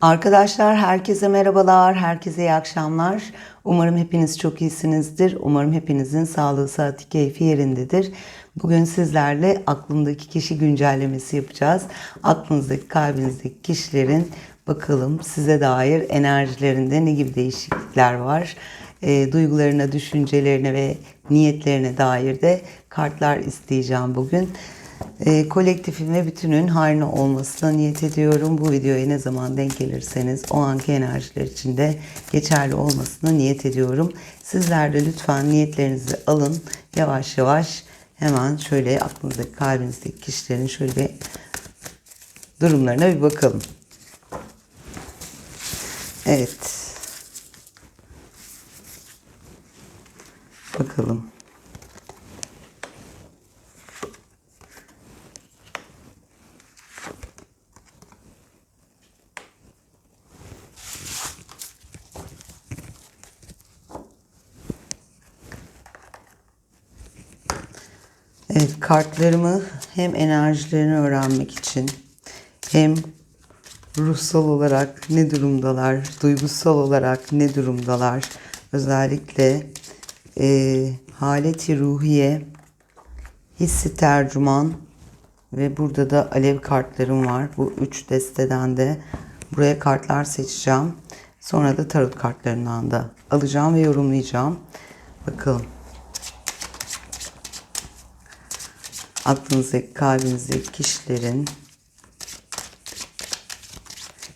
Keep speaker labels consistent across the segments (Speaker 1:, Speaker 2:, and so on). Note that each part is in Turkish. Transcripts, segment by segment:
Speaker 1: Arkadaşlar herkese merhabalar, herkese iyi akşamlar. Umarım hepiniz çok iyisinizdir. Umarım hepinizin sağlığı, saati, keyfi yerindedir. Bugün sizlerle aklımdaki kişi güncellemesi yapacağız. Aklınızdaki, kalbinizdeki kişilerin bakalım size dair enerjilerinde ne gibi değişiklikler var. E, duygularına, düşüncelerine ve niyetlerine dair de kartlar isteyeceğim bugün. E, kolektifin ve bütünün hayrına olmasına niyet ediyorum. Bu videoya ne zaman denk gelirseniz o anki enerjiler içinde geçerli olmasına niyet ediyorum. Sizler de lütfen niyetlerinizi alın. Yavaş yavaş hemen şöyle aklınızdaki kalbinizdeki kişilerin şöyle bir durumlarına bir bakalım. Evet. Bakalım. Evet kartlarımı hem enerjilerini öğrenmek için hem ruhsal olarak ne durumdalar, duygusal olarak ne durumdalar, özellikle e, haleti ruhiye, hissi tercüman ve burada da alev kartlarım var. Bu üç desteden de buraya kartlar seçeceğim. Sonra da tarot kartlarından da alacağım ve yorumlayacağım. Bakalım. Aklınızdaki, kalbinizdeki kişilerin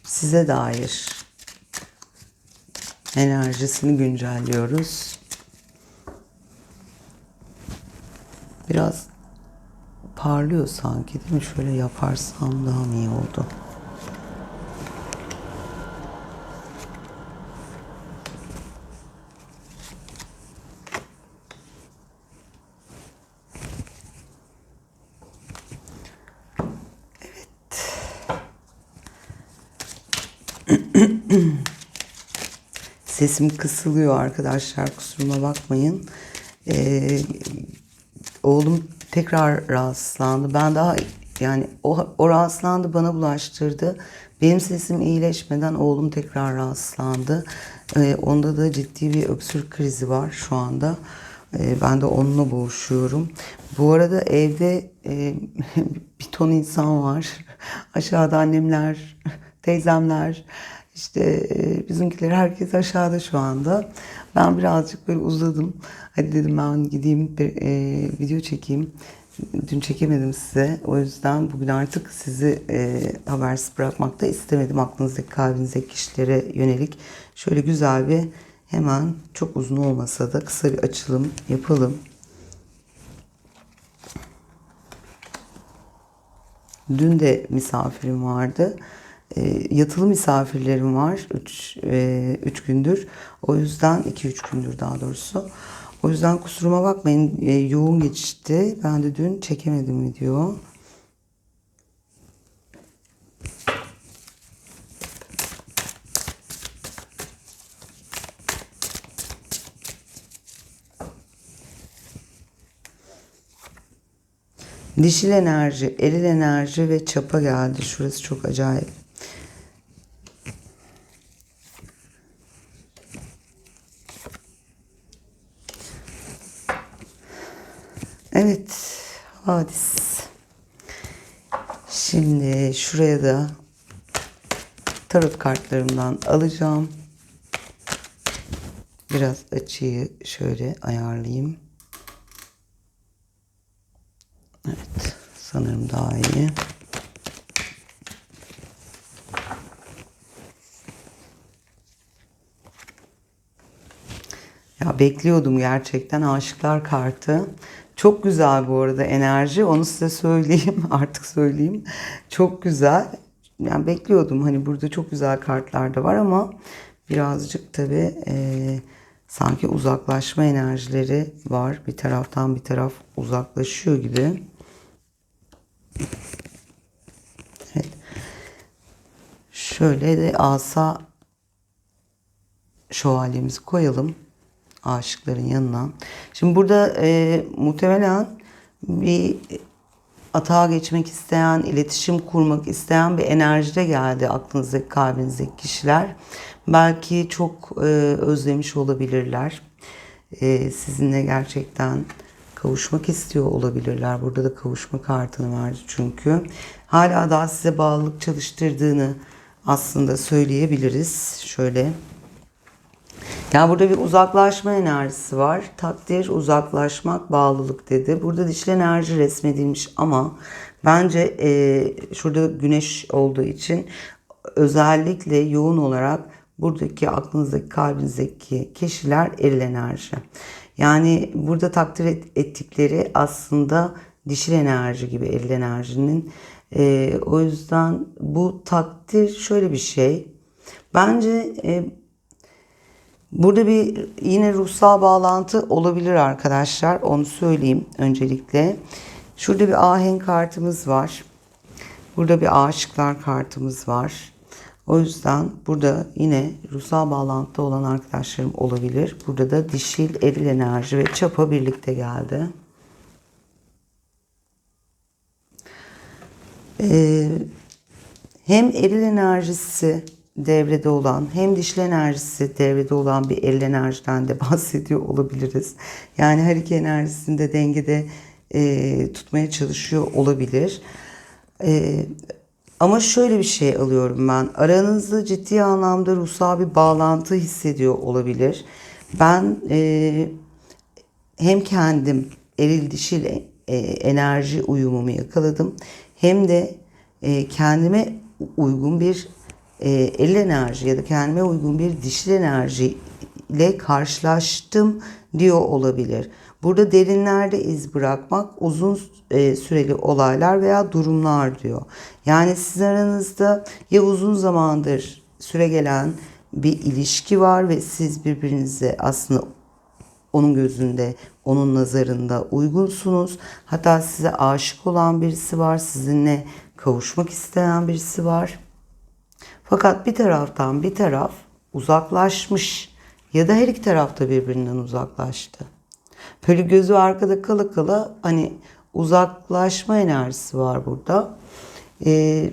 Speaker 1: size dair enerjisini güncelliyoruz. Biraz parlıyor sanki değil mi? Şöyle yaparsam daha iyi oldu? Sesim kısılıyor arkadaşlar kusuruma bakmayın. Ee, oğlum tekrar rahatsızlandı. Ben daha yani o, o rahatsızlandı bana bulaştırdı. Benim sesim iyileşmeden oğlum tekrar rahatsızlandı. Ee, onda da ciddi bir öksürük krizi var şu anda. Ee, ben de onunla boğuşuyorum. Bu arada evde e, bir ton insan var. Aşağıda annemler, teyzemler, işte e, bizimkiler herkes aşağıda şu anda. Ben birazcık böyle uzadım. Hadi dedim ben gideyim bir e, video çekeyim. Dün çekemedim size. O yüzden bugün artık sizi e, habersiz bırakmak da istemedim. Aklınızdaki, kalbinizdeki kişilere yönelik. Şöyle güzel bir hemen çok uzun olmasa da kısa bir açılım yapalım. Dün de misafirim vardı. E, yatılı misafirlerim var 3 e, üç gündür. O yüzden 2-3 gündür daha doğrusu. O yüzden kusuruma bakmayın e, yoğun geçişti. Ben de dün çekemedim video. Dişil enerji, eril enerji ve çapa geldi. Şurası çok acayip. Evet, hadis. Şimdi şuraya da tarot kartlarımdan alacağım. Biraz açıyı şöyle ayarlayayım. Evet, sanırım daha iyi. Ya bekliyordum gerçekten aşıklar kartı. Çok güzel bu arada enerji. Onu size söyleyeyim. Artık söyleyeyim. Çok güzel. Yani bekliyordum. Hani burada çok güzel kartlar da var ama birazcık tabii e, sanki uzaklaşma enerjileri var. Bir taraftan bir taraf uzaklaşıyor gibi. Evet. Şöyle de asa şövalyemizi koyalım aşıkların yanına. Şimdi burada e, muhtemelen bir atağa geçmek isteyen, iletişim kurmak isteyen bir enerjide geldi aklınızdaki, kalbinizdeki kişiler. Belki çok e, özlemiş olabilirler. E, sizinle gerçekten kavuşmak istiyor olabilirler. Burada da kavuşma kartını verdi çünkü. Hala daha size bağlılık çalıştırdığını aslında söyleyebiliriz. Şöyle. Yani burada bir uzaklaşma enerjisi var. Takdir, uzaklaşmak, bağlılık dedi. Burada dişli enerji resmedilmiş ama bence e, şurada güneş olduğu için özellikle yoğun olarak buradaki aklınızdaki, kalbinizdeki kişiler eril enerji. Yani burada takdir et, ettikleri aslında dişil enerji gibi eril enerjinin. E, o yüzden bu takdir şöyle bir şey. Bence e, Burada bir yine ruhsal bağlantı olabilir arkadaşlar. Onu söyleyeyim öncelikle. Şurada bir ahenk kartımız var. Burada bir aşıklar kartımız var. O yüzden burada yine ruhsal bağlantıda olan arkadaşlarım olabilir. Burada da dişil, eril enerji ve çapa birlikte geldi. Ee, hem eril enerjisi devrede olan hem dişli enerjisi devrede olan bir eril enerjiden de bahsediyor olabiliriz. Yani her iki enerjisini de dengede e, tutmaya çalışıyor olabilir. E, ama şöyle bir şey alıyorum ben. Aranızda ciddi anlamda ruhsal bir bağlantı hissediyor olabilir. Ben e, hem kendim eril dişil e, enerji uyumumu yakaladım. Hem de e, kendime uygun bir e, eril enerji ya da kendime uygun bir dişil enerji ile karşılaştım diyor olabilir. Burada derinlerde iz bırakmak uzun e, süreli olaylar veya durumlar diyor. Yani sizin aranızda ya uzun zamandır süre gelen bir ilişki var ve siz birbirinize aslında onun gözünde, onun nazarında uygunsunuz. Hatta size aşık olan birisi var, sizinle kavuşmak isteyen birisi var. Fakat bir taraftan bir taraf uzaklaşmış ya da her iki tarafta birbirinden uzaklaştı. Böyle gözü arkada kala kala hani uzaklaşma enerjisi var burada. Ee,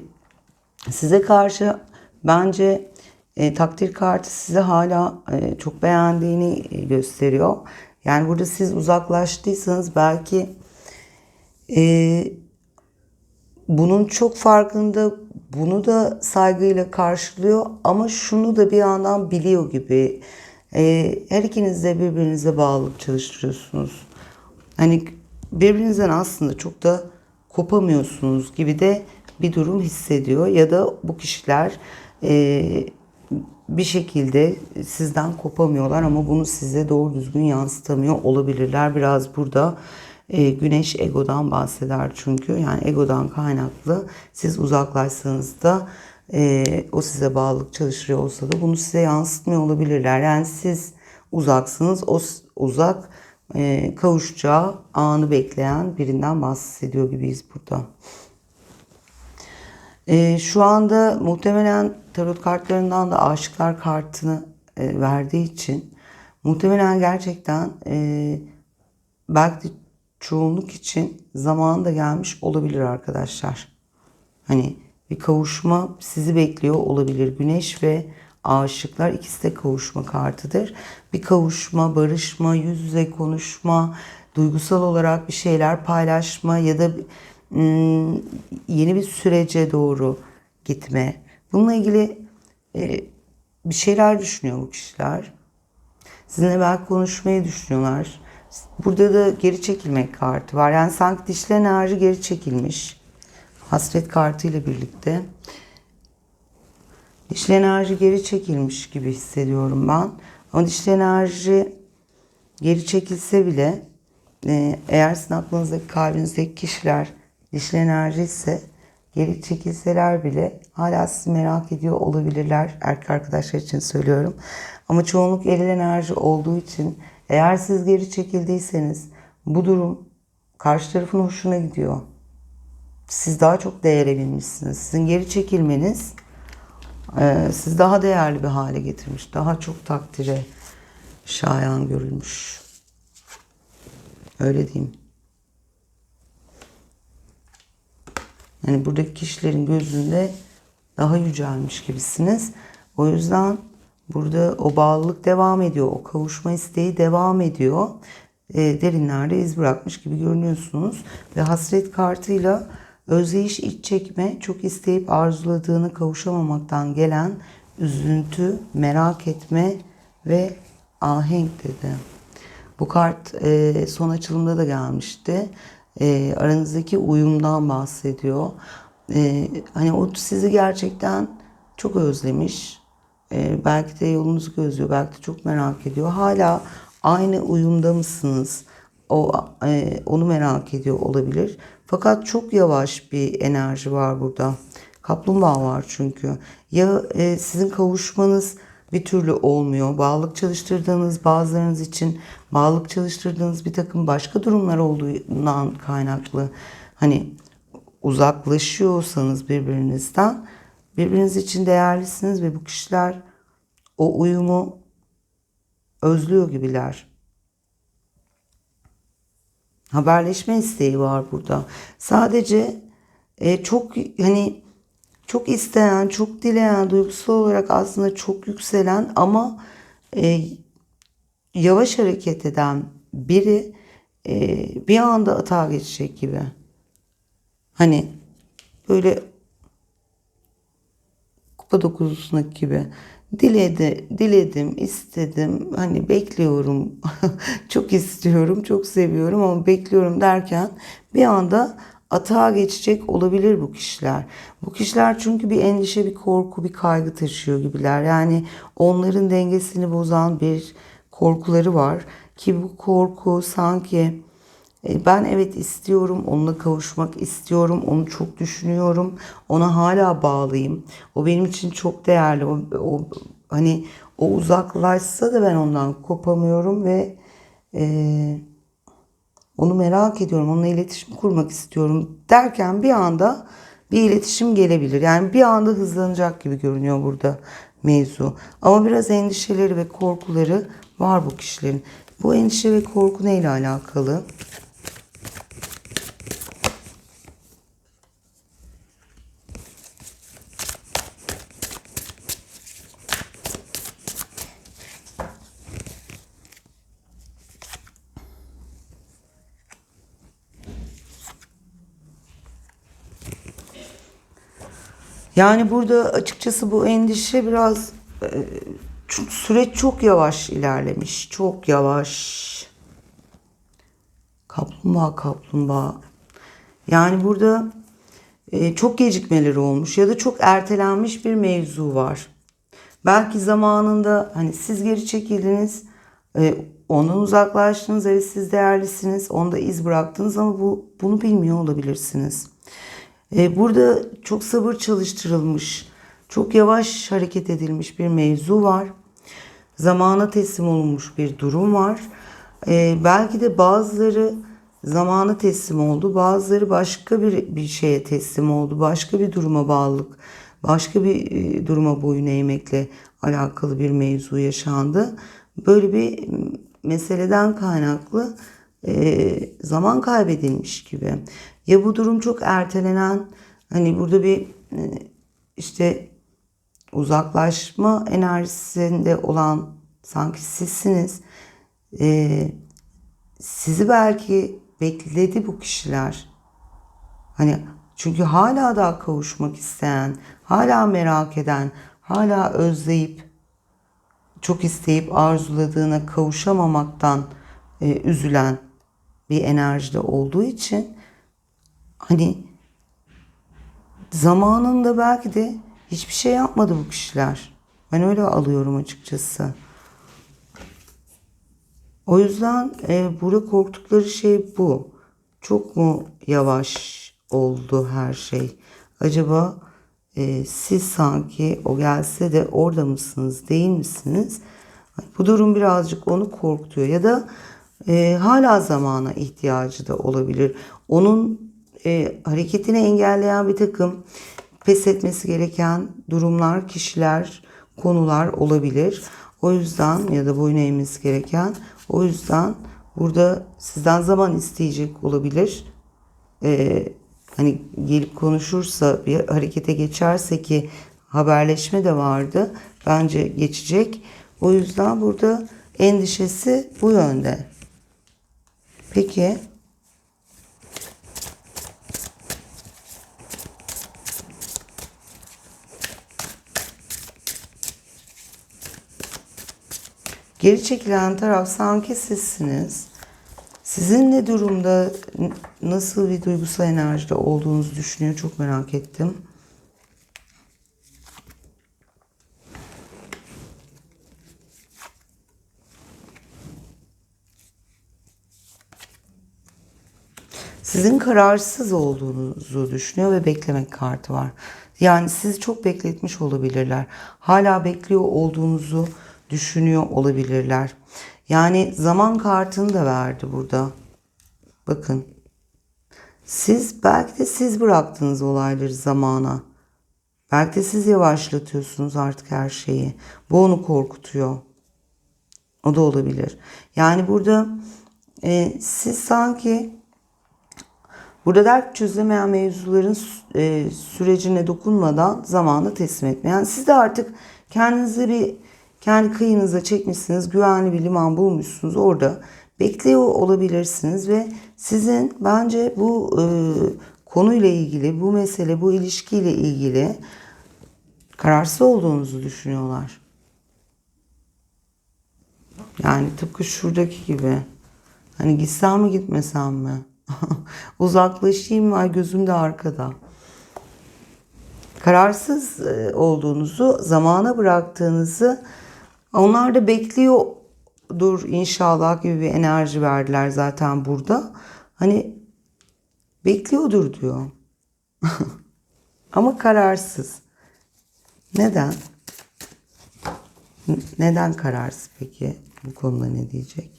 Speaker 1: size karşı bence e, takdir kartı size hala e, çok beğendiğini e, gösteriyor. Yani burada siz uzaklaştıysanız belki e, bunun çok farkında bunu da saygıyla karşılıyor ama şunu da bir yandan biliyor gibi. E, her ikiniz de birbirinize bağlılık çalıştırıyorsunuz. Hani birbirinizden aslında çok da kopamıyorsunuz gibi de bir durum hissediyor. Ya da bu kişiler e, bir şekilde sizden kopamıyorlar ama bunu size doğru düzgün yansıtamıyor olabilirler. Biraz burada e, güneş egodan bahseder çünkü. Yani egodan kaynaklı siz uzaklaşsanız da e, o size bağlılık çalışıyor olsa da bunu size yansıtmıyor olabilirler. Yani siz uzaksınız, o uzak e, kavuşacağı anı bekleyen birinden bahsediyor gibiyiz burada. E, şu anda muhtemelen tarot kartlarından da aşıklar kartını e, verdiği için muhtemelen gerçekten e, belki de çoğunluk için zamanı da gelmiş olabilir arkadaşlar. Hani bir kavuşma sizi bekliyor olabilir. Güneş ve aşıklar ikisi de kavuşma kartıdır. Bir kavuşma, barışma, yüz yüze konuşma, duygusal olarak bir şeyler paylaşma ya da ım, yeni bir sürece doğru gitme. Bununla ilgili e, bir şeyler düşünüyor bu kişiler. Sizinle belki konuşmayı düşünüyorlar. Burada da geri çekilmek kartı var. Yani sanki dişli enerji geri çekilmiş. Hasret kartı ile birlikte. Dişli enerji geri çekilmiş gibi hissediyorum ben. Ama dişli enerji geri çekilse bile e, eğer sizin aklınızdaki kalbinizdeki kişiler dişli enerji ise geri çekilseler bile hala sizi merak ediyor olabilirler. Erkek arkadaşlar için söylüyorum. Ama çoğunluk eril enerji olduğu için eğer siz geri çekildiyseniz bu durum karşı tarafın hoşuna gidiyor. Siz daha çok değere binmişsiniz. Sizin geri çekilmeniz e, siz daha değerli bir hale getirmiş. Daha çok takdire şayan görülmüş. Öyle diyeyim. Yani buradaki kişilerin gözünde daha yücelmiş gibisiniz. O yüzden burada o bağlılık devam ediyor. O kavuşma isteği devam ediyor. E, derinlerde iz bırakmış gibi görünüyorsunuz. Ve hasret kartıyla özdeyiş iç çekme, çok isteyip arzuladığını kavuşamamaktan gelen üzüntü, merak etme ve ahenk dedi. Bu kart e, son açılımda da gelmişti. E, aranızdaki uyumdan bahsediyor. E, hani o sizi gerçekten çok özlemiş. E, belki de yolunuzu gözlüyor, belki de çok merak ediyor. Hala aynı uyumda mısınız? O e, onu merak ediyor olabilir. Fakat çok yavaş bir enerji var burada. Kaplumbağa var çünkü. Ya e, sizin kavuşmanız bir türlü olmuyor. Bağlılık çalıştırdığınız bazılarınız için bağlılık çalıştırdığınız bir takım başka durumlar olduğundan kaynaklı hani uzaklaşıyorsanız birbirinizden birbiriniz için değerlisiniz ve bu kişiler o uyumu özlüyor gibiler. Haberleşme isteği var burada. Sadece e, çok hani çok isteyen, çok dileyen, duygusal olarak aslında çok yükselen ama e, yavaş hareket eden biri e, bir anda atağa geçecek gibi. Hani böyle kupa dokuzusundaki gibi diledi, diledim, istedim, hani bekliyorum, çok istiyorum, çok seviyorum ama bekliyorum derken bir anda atağa geçecek olabilir bu kişiler. Bu kişiler çünkü bir endişe, bir korku, bir kaygı taşıyor gibiler. Yani onların dengesini bozan bir korkuları var ki bu korku sanki ben evet istiyorum, onunla kavuşmak istiyorum, onu çok düşünüyorum, ona hala bağlıyım. O benim için çok değerli. O, o hani o uzaklaşsa da ben ondan kopamıyorum ve e, onu merak ediyorum, onunla iletişim kurmak istiyorum derken bir anda bir iletişim gelebilir. Yani bir anda hızlanacak gibi görünüyor burada mevzu. Ama biraz endişeleri ve korkuları var bu kişilerin. Bu endişe ve korku neyle alakalı? Yani burada açıkçası bu endişe biraz e, süreç çok yavaş ilerlemiş. Çok yavaş. Kaplumbağa kaplumbağa. Yani burada e, çok gecikmeleri olmuş ya da çok ertelenmiş bir mevzu var. Belki zamanında hani siz geri çekildiniz, e, ondan uzaklaştınız, evet siz değerlisiniz, onda iz bıraktınız ama bu bunu bilmiyor olabilirsiniz. E, burada çok sabır çalıştırılmış, çok yavaş hareket edilmiş bir mevzu var. Zamana teslim olmuş bir durum var. E, belki de bazıları zamana teslim oldu, bazıları başka bir, bir şeye teslim oldu, başka bir duruma bağlılık, başka bir e, duruma boyun eğmekle alakalı bir mevzu yaşandı. Böyle bir meseleden kaynaklı zaman kaybedilmiş gibi. Ya bu durum çok ertelenen hani burada bir e, işte uzaklaşma enerjisinde olan sanki sizsiniz. E, sizi belki bekledi bu kişiler. Hani çünkü hala daha kavuşmak isteyen, hala merak eden, hala özleyip çok isteyip arzuladığına kavuşamamaktan e, üzülen bir enerjide olduğu için hani zamanında belki de hiçbir şey yapmadı bu kişiler. Ben öyle alıyorum açıkçası. O yüzden e, burada korktukları şey bu. Çok mu yavaş oldu her şey? Acaba e, siz sanki o gelse de orada mısınız, değil misiniz? Bu durum birazcık onu korkutuyor ya da e, hala zamana ihtiyacı da olabilir. Onun e, hareketini engelleyen bir takım pes etmesi gereken durumlar, kişiler, konular olabilir. O yüzden ya da boyun eğmesi gereken o yüzden burada sizden zaman isteyecek olabilir. Ee, hani gelip konuşursa bir harekete geçerse ki haberleşme de vardı. Bence geçecek. O yüzden burada endişesi bu yönde. Peki Geri çekilen taraf sanki sizsiniz. Sizin ne durumda, nasıl bir duygusal enerjide olduğunuzu düşünüyor çok merak ettim. Sizin kararsız olduğunuzu düşünüyor ve beklemek kartı var. Yani sizi çok bekletmiş olabilirler. Hala bekliyor olduğunuzu düşünüyor olabilirler. Yani zaman kartını da verdi burada. Bakın. Siz belki de siz bıraktınız olayları zamana. Belki de siz yavaşlatıyorsunuz artık her şeyi. Bu onu korkutuyor. O da olabilir. Yani burada e, siz sanki Burada dert çözemeyen mevzuların e, sürecine dokunmadan zamanı teslim etme. Yani siz de artık kendinizi bir kendi kıyınıza çekmişsiniz. Güvenli bir liman bulmuşsunuz. Orada bekliyor olabilirsiniz ve sizin bence bu e, konuyla ilgili, bu mesele, bu ilişkiyle ilgili kararsız olduğunuzu düşünüyorlar. Yani tıpkı şuradaki gibi. Hani gitsem mi gitmesem mi? Uzaklaşayım mı? Ay gözüm de arkada. Kararsız e, olduğunuzu, zamana bıraktığınızı onlar da bekliyordur inşallah gibi bir enerji verdiler zaten burada. Hani bekliyordur diyor. Ama kararsız. Neden? Neden kararsız peki? Bu konuda ne diyecek?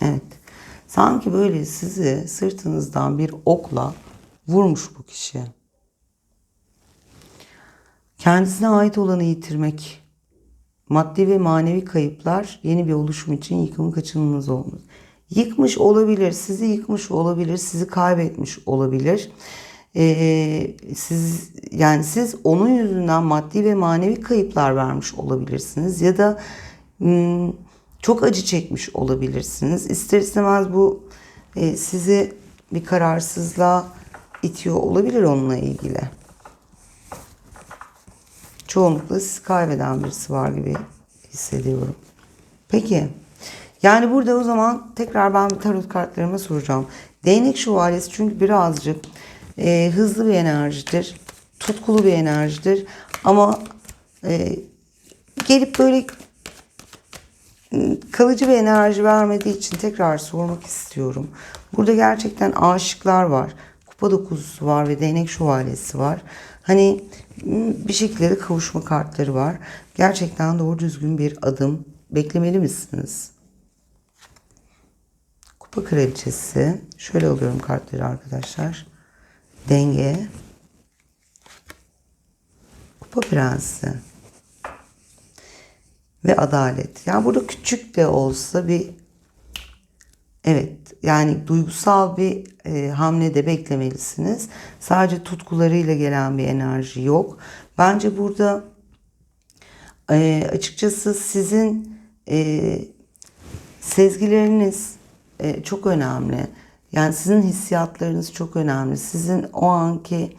Speaker 1: Evet. Sanki böyle sizi sırtınızdan bir okla vurmuş bu kişi. Kendisine ait olanı yitirmek, maddi ve manevi kayıplar yeni bir oluşum için yıkımın kaçınılmaz olmuş. Yıkmış olabilir, sizi yıkmış olabilir, sizi kaybetmiş olabilir. Ee, siz yani siz onun yüzünden maddi ve manevi kayıplar vermiş olabilirsiniz ya da hmm, çok acı çekmiş olabilirsiniz. İster istemez bu e, sizi bir kararsızlığa itiyor olabilir onunla ilgili. Çoğunlukla sizi kaybeden birisi var gibi hissediyorum. Peki. Yani burada o zaman tekrar ben tarot kartlarıma soracağım. Değnek şövalyesi çünkü birazcık e, hızlı bir enerjidir. Tutkulu bir enerjidir. Ama e, gelip böyle kalıcı bir enerji vermediği için tekrar sormak istiyorum. Burada gerçekten aşıklar var. Kupa dokuzusu var ve değnek şövalyesi var. Hani bir şekilde de kavuşma kartları var. Gerçekten doğru düzgün bir adım beklemeli misiniz? Kupa kraliçesi. Şöyle alıyorum kartları arkadaşlar. Denge. Kupa prensi ve adalet. Yani burada küçük de olsa bir evet yani duygusal bir e, hamle de beklemelisiniz. Sadece tutkularıyla gelen bir enerji yok. Bence burada e, açıkçası sizin e, sezgileriniz e, çok önemli. Yani sizin hissiyatlarınız çok önemli. Sizin o anki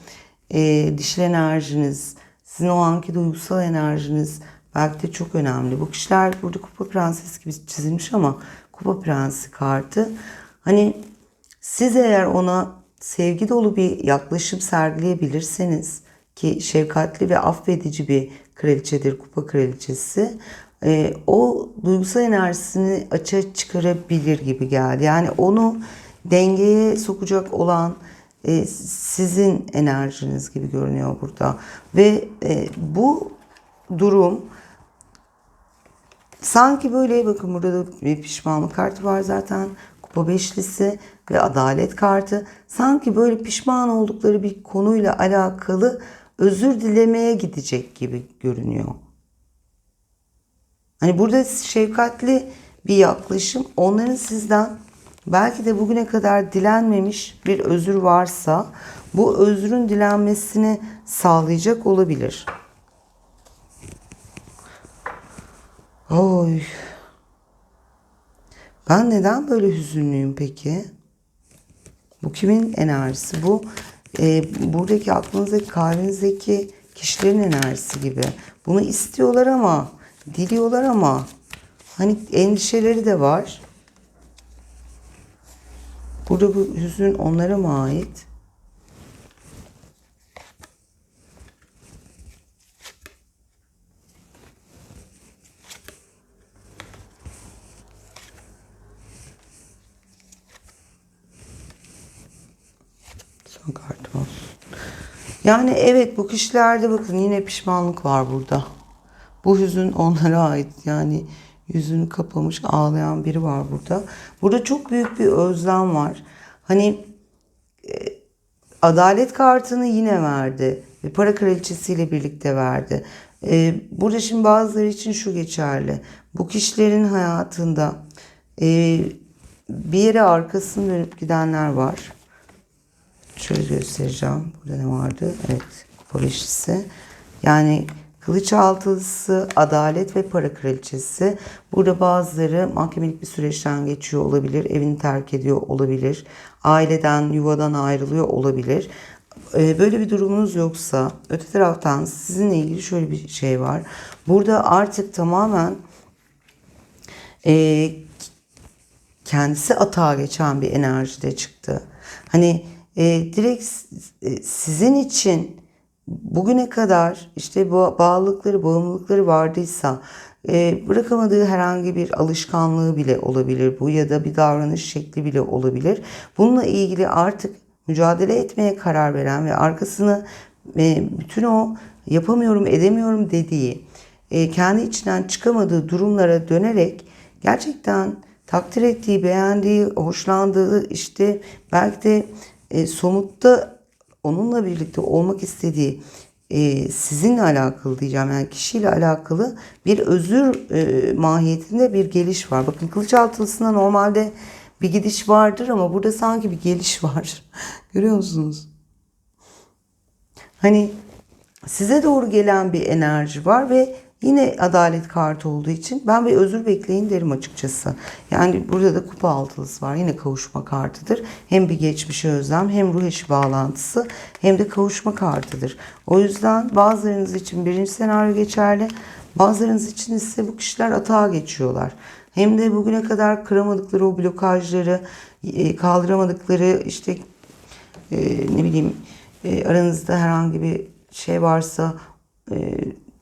Speaker 1: e, dişil enerjiniz, sizin o anki duygusal enerjiniz belki de çok önemli. Bu kişiler burada kupa prensesi gibi çizilmiş ama kupa prensi kartı. Hani siz eğer ona sevgi dolu bir yaklaşım sergileyebilirseniz ki şefkatli ve affedici bir kraliçedir kupa kraliçesi. e, o duygusal enerjisini açığa çıkarabilir gibi geldi. Yani onu dengeye sokacak olan e, sizin enerjiniz gibi görünüyor burada. Ve e, bu durum sanki böyle bakın burada da bir pişmanlık kartı var zaten. Kupa beşlisi ve adalet kartı. Sanki böyle pişman oldukları bir konuyla alakalı özür dilemeye gidecek gibi görünüyor. Hani burada şefkatli bir yaklaşım onların sizden belki de bugüne kadar dilenmemiş bir özür varsa bu özrün dilenmesini sağlayacak olabilir. Oy. Ben neden böyle hüzünlüyüm peki? Bu kimin enerjisi? Bu e, buradaki aklınızdaki, kalbinizdeki kişilerin enerjisi gibi. Bunu istiyorlar ama, diliyorlar ama hani endişeleri de var. Burada bu hüzün onlara mı ait? Son kartım olsun. Yani evet bu kişilerde bakın yine pişmanlık var burada. Bu hüzün onlara ait. Yani yüzünü kapamış ağlayan biri var burada. Burada çok büyük bir özlem var. Hani e, adalet kartını yine verdi. Ve para kraliçesiyle birlikte verdi. E, burada şimdi bazıları için şu geçerli. Bu kişilerin hayatında e, bir yere arkasını dönüp gidenler var. Şöyle göstereceğim. Burada ne vardı? Evet. Kupa. Yani kılıç altılısı, adalet ve para kraliçesi. Burada bazıları mahkemelik bir süreçten geçiyor olabilir. Evini terk ediyor olabilir. Aileden, yuvadan ayrılıyor olabilir. Ee, Böyle bir durumunuz yoksa öte taraftan sizinle ilgili şöyle bir şey var. Burada artık tamamen e, kendisi atağa geçen bir enerjide çıktı. Hani e, direkt e, sizin için bugüne kadar işte bu bağlılıkları, bağımlılıkları vardıysa e, bırakamadığı herhangi bir alışkanlığı bile olabilir bu ya da bir davranış şekli bile olabilir. Bununla ilgili artık mücadele etmeye karar veren ve arkasını e, bütün o yapamıyorum, edemiyorum dediği, e, kendi içinden çıkamadığı durumlara dönerek gerçekten takdir ettiği, beğendiği, hoşlandığı işte belki de e, somutta onunla birlikte olmak istediği e, sizinle alakalı diyeceğim yani kişiyle alakalı bir özür e, mahiyetinde bir geliş var. Bakın kılıç altılısında normalde bir gidiş vardır ama burada sanki bir geliş var. Görüyor musunuz? Hani size doğru gelen bir enerji var ve yine adalet kartı olduğu için ben bir özür bekleyin derim açıkçası. Yani burada da kupa altılısı var. Yine kavuşma kartıdır. Hem bir geçmişe özlem hem ruh eşi bağlantısı hem de kavuşma kartıdır. O yüzden bazılarınız için birinci senaryo geçerli. Bazılarınız için ise bu kişiler atağa geçiyorlar. Hem de bugüne kadar kıramadıkları o blokajları, e, kaldıramadıkları işte e, ne bileyim e, aranızda herhangi bir şey varsa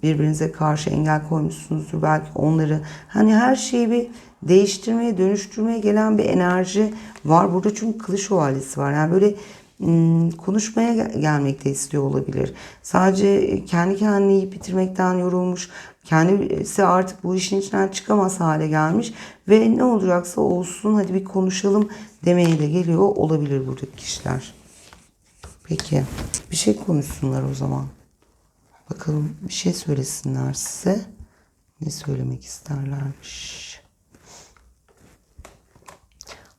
Speaker 1: birbirinize karşı engel koymuşsunuzdur belki onları. Hani her şeyi bir değiştirmeye, dönüştürmeye gelen bir enerji var. Burada çünkü kılıç şövalyesi var. Yani böyle konuşmaya gel- gelmek de istiyor olabilir. Sadece kendi kendini yiyip bitirmekten yorulmuş. Kendisi artık bu işin içinden çıkamaz hale gelmiş. Ve ne olacaksa olsun hadi bir konuşalım demeye de geliyor olabilir buradaki kişiler. Peki bir şey konuşsunlar o zaman. Bakalım bir şey söylesinler size. Ne söylemek isterlermiş.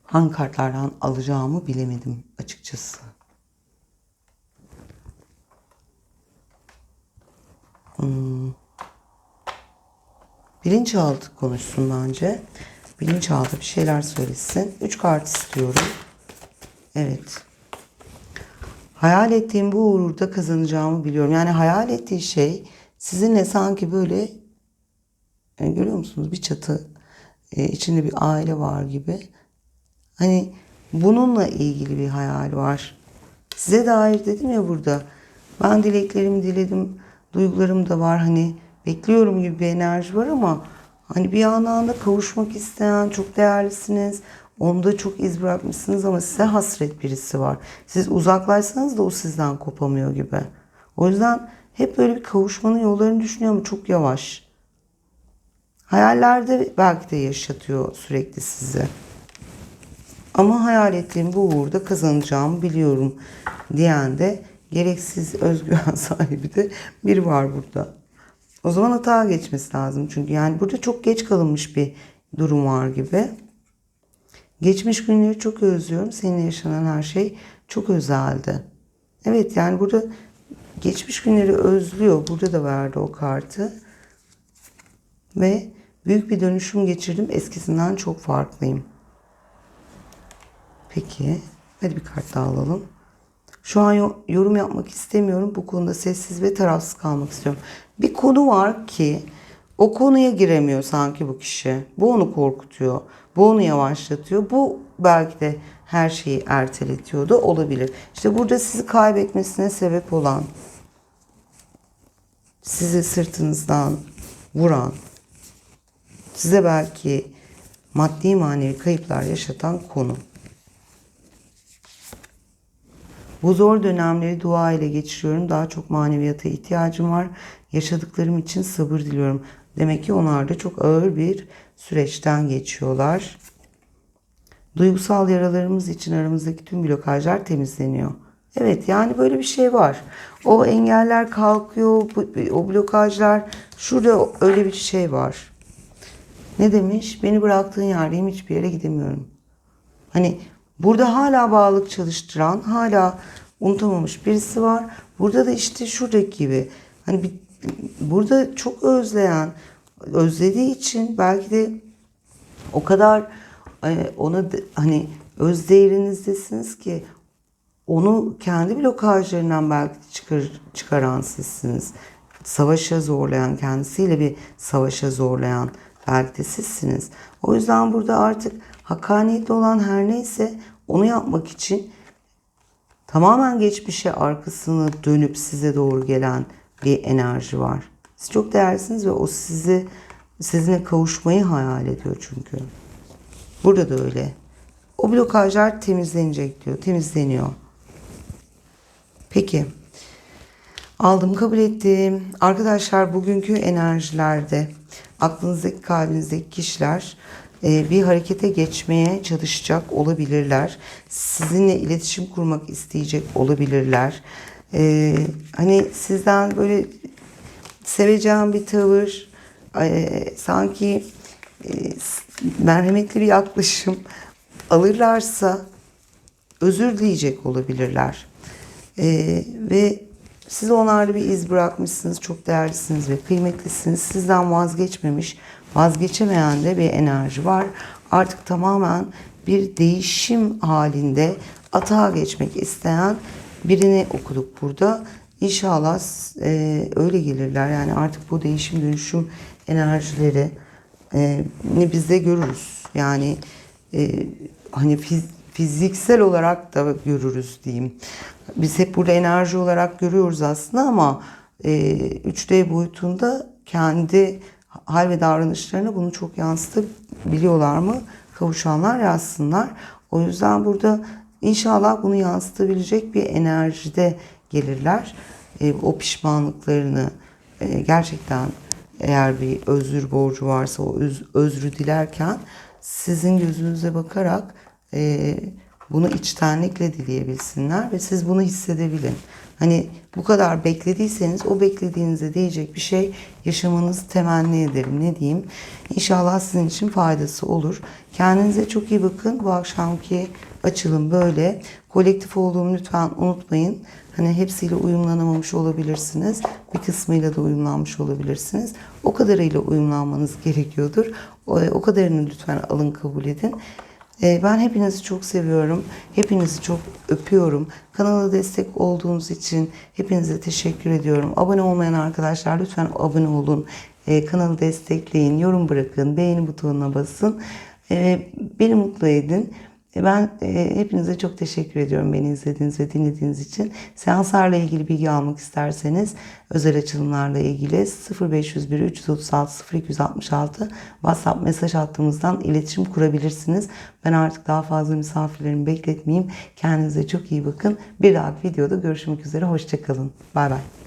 Speaker 1: Hangi kartlardan alacağımı bilemedim açıkçası. Hmm. Bilinçaltı konuşsun bence. Bilinçaltı bir şeyler söylesin. Üç kart istiyorum. Evet. Hayal ettiğim bu uğurda kazanacağımı biliyorum. Yani hayal ettiği şey sizinle sanki böyle e, görüyor musunuz bir çatı e, içinde bir aile var gibi. Hani bununla ilgili bir hayal var. Size dair dedim ya burada. Ben dileklerimi diledim. Duygularım da var. Hani bekliyorum gibi bir enerji var ama hani bir yandan da kavuşmak isteyen çok değerlisiniz. Onda çok iz bırakmışsınız ama size hasret birisi var. Siz uzaklaşsanız da o sizden kopamıyor gibi. O yüzden hep böyle bir kavuşmanın yollarını düşünüyor ama çok yavaş. Hayallerde belki de yaşatıyor sürekli sizi. Ama hayal ettiğim bu uğurda kazanacağımı biliyorum diyen de gereksiz özgüven sahibi de biri var burada. O zaman hata geçmesi lazım çünkü yani burada çok geç kalınmış bir durum var gibi. Geçmiş günleri çok özlüyorum. Seninle yaşanan her şey çok özeldi. Evet yani burada geçmiş günleri özlüyor. Burada da verdi o kartı. Ve büyük bir dönüşüm geçirdim. Eskisinden çok farklıyım. Peki. Hadi bir kart daha alalım. Şu an yo- yorum yapmak istemiyorum. Bu konuda sessiz ve tarafsız kalmak istiyorum. Bir konu var ki o konuya giremiyor sanki bu kişi. Bu onu korkutuyor. Bu onu yavaşlatıyor. Bu belki de her şeyi erteletiyor da olabilir. İşte burada sizi kaybetmesine sebep olan, sizi sırtınızdan vuran, size belki maddi manevi kayıplar yaşatan konu. Bu zor dönemleri dua ile geçiriyorum. Daha çok maneviyata ihtiyacım var. Yaşadıklarım için sabır diliyorum. Demek ki onlar da çok ağır bir süreçten geçiyorlar. Duygusal yaralarımız için aramızdaki tüm blokajlar temizleniyor. Evet yani böyle bir şey var. O engeller kalkıyor, o blokajlar şurada öyle bir şey var. Ne demiş? Beni bıraktığın yerdeyim hiçbir yere gidemiyorum. Hani burada hala bağlılık çalıştıran, hala unutamamış birisi var. Burada da işte şuradaki gibi. Hani bir, burada çok özleyen, özlediği için belki de o kadar e, ona hani öz değerinizdesiniz ki onu kendi blokajlarından belki çıkar, çıkaran sizsiniz. Savaşa zorlayan, kendisiyle bir savaşa zorlayan belki de sizsiniz. O yüzden burada artık hakkaniyetli olan her neyse onu yapmak için tamamen geçmişe arkasını dönüp size doğru gelen bir enerji var. Siz çok değerlisiniz ve o sizi sizinle kavuşmayı hayal ediyor çünkü. Burada da öyle. O blokajlar temizlenecek diyor. Temizleniyor. Peki. Aldım kabul ettim. Arkadaşlar bugünkü enerjilerde aklınızdaki kalbinizdeki kişiler e, bir harekete geçmeye çalışacak olabilirler. Sizinle iletişim kurmak isteyecek olabilirler. E, hani sizden böyle seveceğim bir tavır, e, sanki e, merhametli bir yaklaşım alırlarsa özür dileyecek olabilirler. Ee, ve siz onlarda bir iz bırakmışsınız. Çok değerlisiniz ve kıymetlisiniz. Sizden vazgeçmemiş, vazgeçemeyen de bir enerji var. Artık tamamen bir değişim halinde atağa geçmek isteyen birini okuduk burada. İnşallah e, öyle gelirler. Yani artık bu değişim dönüşüm enerjileri e, ni biz de görürüz. Yani e, hani fiz- fiziksel olarak da görürüz diyeyim. Biz hep burada enerji olarak görüyoruz aslında ama e, 3D boyutunda kendi hal ve davranışlarına bunu çok yansıtabiliyorlar mı? Kavuşanlar yazsınlar. O yüzden burada inşallah bunu yansıtabilecek bir enerjide gelirler. E, o pişmanlıklarını e, gerçekten eğer bir özür borcu varsa o öz, özrü dilerken sizin gözünüze bakarak e, bunu içtenlikle dileyebilsinler ve siz bunu hissedebilin. Hani bu kadar beklediyseniz o beklediğinize değecek bir şey yaşamanızı temenni ederim. Ne diyeyim? İnşallah sizin için faydası olur. Kendinize çok iyi bakın. Bu akşamki açılım böyle. Kolektif olduğumu lütfen unutmayın. Hani hepsiyle uyumlanamamış olabilirsiniz. Bir kısmıyla da uyumlanmış olabilirsiniz. O kadarıyla uyumlanmanız gerekiyordur. O, kadarını lütfen alın kabul edin. Ee, Ben hepinizi çok seviyorum. Hepinizi çok öpüyorum. Kanala destek olduğunuz için hepinize teşekkür ediyorum. Abone olmayan arkadaşlar lütfen abone olun. Ee, Kanalı destekleyin, yorum bırakın, beğeni butonuna basın. Ee, Beni mutlu edin. E, Ben e, hepinize çok teşekkür ediyorum beni izlediğiniz ve dinlediğiniz için. Seanslarla ilgili bilgi almak isterseniz özel açılımlarla ilgili 0501 336 0266 WhatsApp mesaj hattımızdan iletişim kurabilirsiniz. Ben artık daha fazla misafirlerimi bekletmeyeyim. Kendinize çok iyi bakın. Bir dahaki videoda görüşmek üzere. Hoşçakalın. Bay bay.